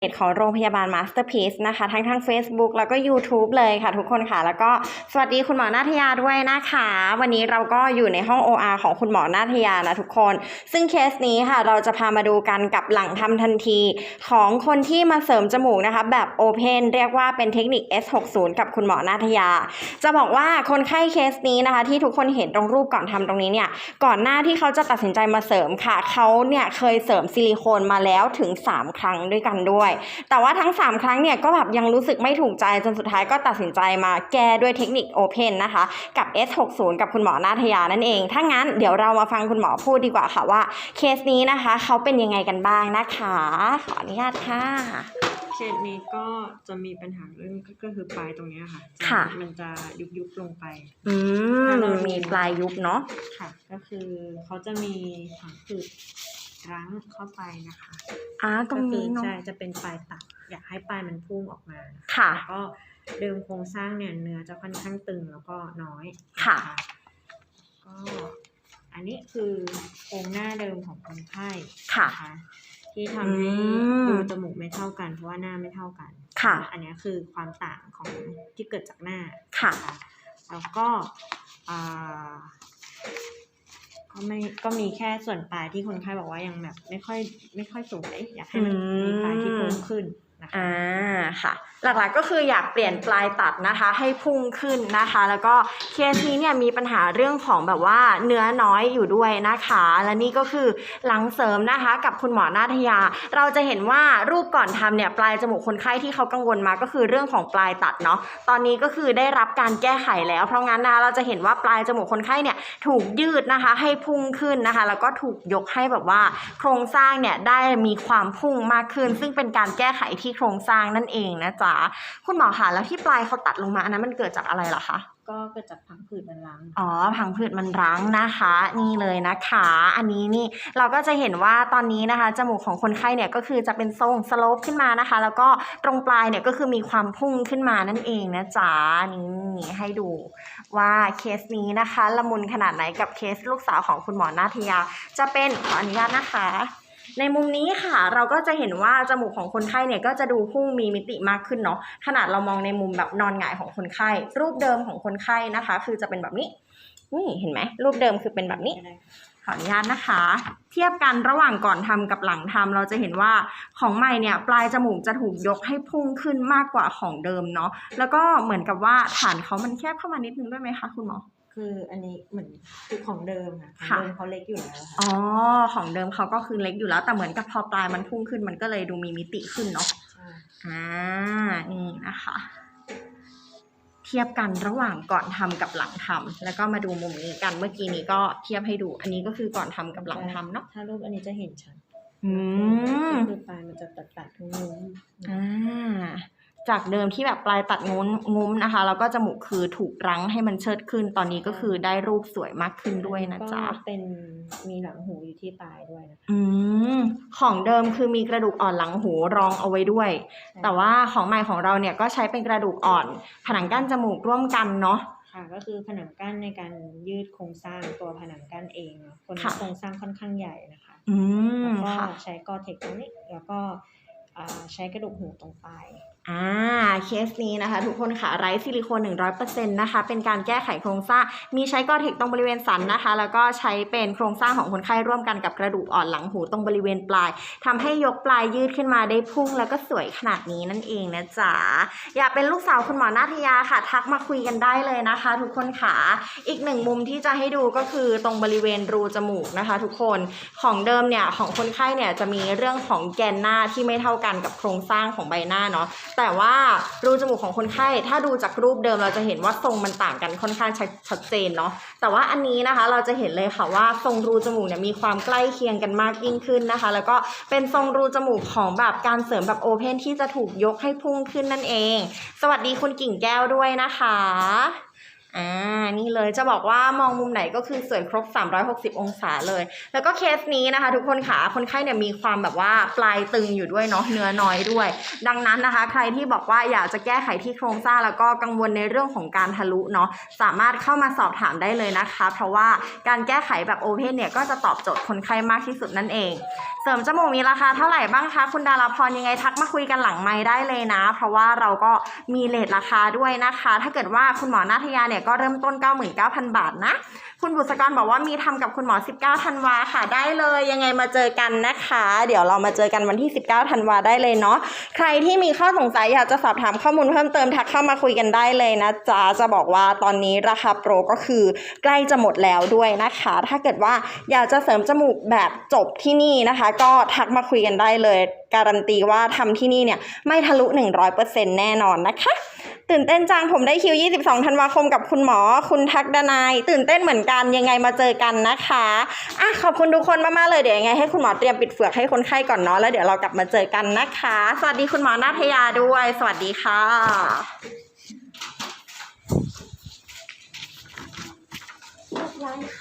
เพจของโรงพยาบาล Masterpiece นะคะ ทั้งทาง Facebook แล้วก็ YouTube เลยค่ะทุกคนค่ะ แล้วก็สวัสดีคุณหมอนาทยาด้วยนะคะ วันนี้เราก็อยู่ในห้อง OR ของคุณหมอนาทยานะทุกคน ซึ่งเคสนี้ค่ะ เราจะพามาดูกันกับหลังทำทันที ของคนที่มาเสริมจมูกนะคะ แบบ Open เรียกว่าเป็นเทคนิค S60 กับคุณหมอนาทยา จะบอกว่าคนไข้เคสนี้นะคะ ที่ทุกคนเห็นตรงรูปก่อนทำตรงนี้เนี่ยก่อนหน้าที่เขาจะตัดสินใจมาเสริมค่ะเขาเนี่ยเคยเสริมซิลิโคนมาแล้วถึง 3 ครั้งด้วยกันด้วยแต่ว่าทั้ง 3 ครั้งเนี่ยก็แบบยังรู้สึกไม่ถูกใจจนสุดท้ายก็ตัดสินใจมาแก้ด้วยเทคนิค Open นะคะ กับ S60 กับคุณหมอนาทยานั่นเอง ถ้างั้นเดี๋ยวเรามาฟังคุณหมอพูดดีกว่าค่ะว่าเคสนี้นะคะเขาเป็นยังไงกันบ้างนะคะ ขออนุญาตค่ะเคสนี้ก็จะมีปัญหาเรื่องก็ก็คือปลายตรงเนี้ยค่ะจค่ะ มันจะยุบยุบๆลงไป อืมมีปลายยุบเนาะค่ะ ก็คือเขาจะมีผังผืด รั้งเข้าไปนะคะอ่าตรงนี้ก็คือเนาะ ใช่จะเป็นปลายตัด อยากให้ปลายมันพุ่งออกมาค่ะแล้วก็เดิมโครงสร้างเนี่ยเนื้อจะค่อนข้างตึงแล้วก็น้อยค่ะ นก็อันนี้คือโครงหน้าเดิมของคนไข้ค่ะ นที่ทำให้อืมรูจมูกไม่เท่ากัน เพราะว่าหน้าไม่เท่ากันค่ะ อันนี้คือความต่างของที่เกิดจากหน้า ค่ะนแล้วก็อ่า ก็ไม่ก็มีแค่ส่วนปลายที่คนไข้บอกว่ายังแบบ ไม่ค่อยไม่ค่อยสวยอยากให้มันมีปลายที่พุ่งขึ้น อ่าค่ะ หลักๆก็คืออยากเปลี่ยนปลายตัดนะคะ ให้พุ่งขึ้นนะคะ แล้วก็เคสนี้เนี่ยมีปัญหาเรื่องของแบบว่าเนื้อน้อยอยู่ด้วยนะคะ และนี่ก็คือหลังเสริมนะคะ กับคุณหมอนาทยา เราจะเห็นว่ารูปก่อนทำเนี่ยปลายจมูกคนไข้ที่เขากังวลมาก็คือเรื่องของปลายตัดเนาะตอนนี้ก็คือได้รับการแก้ไขแล้ว เพราะงั้นนะคะเราจะเห็นว่าปลายจมูกคนไข้เนี่ยถูกยืดนะคะ ให้พุ่งขึ้นนะคะ แล้วก็ถูกยกให้แบบว่า โครงสร้างเนี่ยได้มีความพุ่งมากขึ้น ซึ่งเป็นการแก้ไขที่โครงสร้างนั่นเองนะจ๊ะคุณหมอคะแล้วที่ปลายเขาตัดลงมาอันนั้นมันเกิดจากอะไรเหรอคะก็เกิดจากผังผืดมันรังอ๋อผังผืดมันรั้งนะคะ นี่เลยนะคะ อันนี้นี่เราก็จะเห็นว่าตอนนี้นะคะ จมูกของคนไข้เนี่ยก็คือจะเป็นทรงสโลปขึ้นมานะคะ แล้วก็ตรงปลายเนี่ยก็คือมีความพุ่งขึ้นมานั่นเองนะจ๊ะนี่ให้ดูว่าเคสนี้นะคะ ละมุนขนาดไหนกับเคสลูกสาวของคุณหมอนาทยา จะเป็นขออนุญาตนะคะ ในมุมนี้ค่ะ เราก็จะเห็นว่าจมูกของคนไข้เนี่ยก็จะดูพุ่งมีมิติมากขึ้นเนาะขนาดเรามองในมุมแบบนอนหงายของคนไข้ รูปเดิมของคนไข้นะคะ คือจะเป็นแบบนี้นี่เห็นไหมรูปเดิมคือเป็นแบบนี้ขออนุญาตนะคะ เทียบกันระหว่างก่อนทำกับหลังทำเราจะเห็นว่าของใหม่เนี่ยปลายจมูกจะถูกยกให้พุ่งขึ้นมากกว่าของเดิมเนาะแล้วก็เหมือนกับว่าฐานเขามันแคบเข้ามานิดนึงด้วยไหมคะคุณหมอ คืออันนี้เหมือนคือของเดิมอะของค่ะเดิมเขาเล็กอยู่แล้วค่ะอ๋อ ของเดิมเขาก็คือเล็กอยู่แล้ว แต่เหมือนกับพอปลายมันพุ่งขึ้นมันก็เลยดูมีมิติขึ้นเนาะใช่อ่านี่นะคะ เทียบกันระหว่างก่อนทำกับหลังทำแล้วก็มาดูมุมนี้กันเมื่อกี้นี้ก็เทียบให้ดู อันนี้ก็คือก่อนทำกับหลังทำเนาะถ้ารูปอันนี้จะเห็นชัดอืมคือปลายมันจะตัดตัดๆงุ้มๆอ่า จากเดิมที่แบบปลายตัดงุ้มงุ้มนะคะ แล้วก็จมูกคือถูกรั้งให้มันเชิดขึ้น ตอนนี้ก็คือได้รูปสวยมากขึ้นด้วยนะจ๊ะก็เป็นมีหลังหูอยู่ที่ปลายด้วยนะคะอืมของเดิมคือมีกระดูกอ่อนหลังหูรองเอาไว้ด้วย แต่ว่าของใหม่ของเราเนี่ยก็ใช้เป็นกระดูกอ่อน ผนังกั้นจมูกร่วมกันเนาะค่ะก็คือผนังกั้นในการยืดโครงสร้างตัวผนังกั้นเองเนาะคนค่ะโครงสร้างค่อนข้างใหญ่นะคะอืมแล้วก็ค่ะใช้กอเทคตรงนี้แล้วก็อ่าใช้กระดูกหูตรงปลาย อ่า เคสนี้นะคะ ทุกคนค่ะไร้ซิลิโคน100%นะคะ เป็นการแก้ไขโครงสร้าง มีใช้กอเทคตรงบริเวณสันนะคะ แล้วก็ใช้เป็นโครงสร้างของคนไข้ร่วมกันกับกระดูกอ่อนหลังหูตรงบริเวณปลายทำให้ยกปลายยืดขึ้นมาได้พุ่งแล้วก็สวยขนาดนี้นั่นเองนะจ๊ะ อยากเป็นลูกสาวคุณหมอนาทยาค่ะ ทักมาคุยกันได้เลยนะคะ ทุกคนค่ะ อีกหนึ่งมุมที่จะให้ดูก็คือตรงบริเวณรูจมูกนะคะ ทุกคน ของเดิมเนี่ยของคนไข้เนี่ยจะมีเรื่องของแกนหน้าที่ไม่เท่ากันกับโครงสร้างของใบหน้าเนาะแต่ว่ารูจมูกของคนไข้ ถ้าดูจากรูปเดิมเราจะเห็นว่าทรงมันต่างกันค่อนข้างชัดเจนเนาะแต่ว่าอันนี้นะคะเราจะเห็นเลยค่ะว่าทรงรูจมูกเนี่ยมีความใกล้เคียงกันมากยิ่งขึ้นนะคะ แล้วก็เป็นทรงรูจมูกของแบบการเสริมแบบโอเพนที่จะถูกยกให้พุ่งขึ้นนั่นเอง สวัสดีคุณกิ่งแก้วด้วยนะคะ อ่า นี่เลยจะบอกว่ามองมุมไหนก็คือสวยครบ 360 องศาเลย แล้วก็เคสนี้นะคะ ทุกคนค่ะ คนไข้เนี่ยมีความแบบว่าปลายตึงอยู่ด้วยเนาะ เนื้อน้อยด้วย ดังนั้นนะคะ ใครที่บอกว่าอยากจะแก้ไขที่โครงสร้างแล้วก็กังวลในเรื่องของการทะลุเนาะ สามารถเข้ามาสอบถามได้เลยนะคะ เพราะว่าการแก้ไขแบบโอเพนเนี่ยก็จะตอบโจทย์คนไข้มากที่สุดนั่นเอง เสริมจมูกมีราคาเท่าไหร่บ้างคะคุณดาราพรยังไงทักมาคุยกันหลังไม้ได้เลยนะ เพราะว่าเราก็มีเลทราคาด้วยนะคะ ถ้าเกิดว่าคุณหมอนาทยาเนี่ยก็เริ่มต้น 99,000 บาทนะ คุณบุษกรบอกว่ามีทำกับคุณหมอ 19ธันวาค่ะได้เลยยังไงมาเจอกันนะคะ เดี๋ยวเรามาเจอกันวันที่ 19ธันวาได้เลยเนาะใครที่มีข้อสงสัยอยากจะสอบถามข้อมูลเพิ่มเติมทักเข้ามาคุยกันได้เลยนะจ๊ะจะบอกว่าตอนนี้ราคาโปรก็คือใกล้จะหมดแล้วด้วยนะคะ ถ้าเกิดว่าอยากจะเสริมจมูกแบบจบที่นี่นะคะ ก็ทักมาคุยกันได้เลย การันตีว่าทำที่นี่เนี่ยไม่ทะลุ 100%แน่นอนนะคะ ตื่นเต้นจังผมได้คิว 22 ธันวาคมกับคุณหมอ คุณทักดนาย ตื่นเต้นเหมือนกันยังไงมาเจอกันนะคะอะขอบคุณทุกคนมากๆเลยเดี๋ยวยังไงให้คุณหมอเตรียมปิดเฟือกให้คนไข้ก่อนเนาะแล้วเดี๋ยวเรากลับมาเจอกันนะคะ สวัสดีคุณหมอนาทยาด้วย สวัสดีค่ะ